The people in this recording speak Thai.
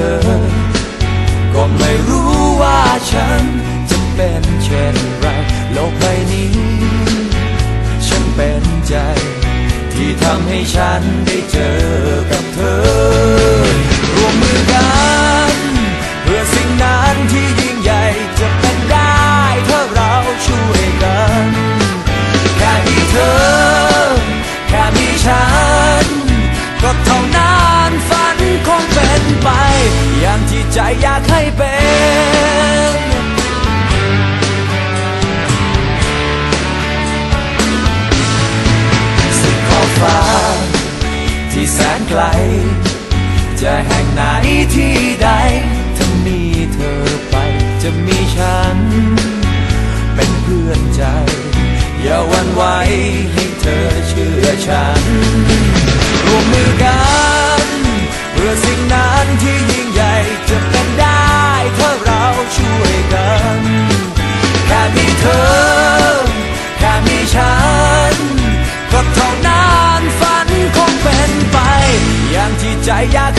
อ ก็ไม่รู้ว่าฉันจะเป็นเช่นไร โลกใบนี้ ฉันเป็นใจ ที่ทำให้ฉันได้เจอกับเธอ อย่างที่ใจอยากให้เป็นสุดขอฟ้า ที่แสนไกล จะแห่งไหนที่ใด ถ้ามีเธอไป จะมีฉัน เป็นเพื่อนใจ อย่าหวันไหวให้เธอเชื่อฉัน ร่วมมือกัน เพื่อสิ่งนั้นที่ อย่างที่ใจอยากให้เป็น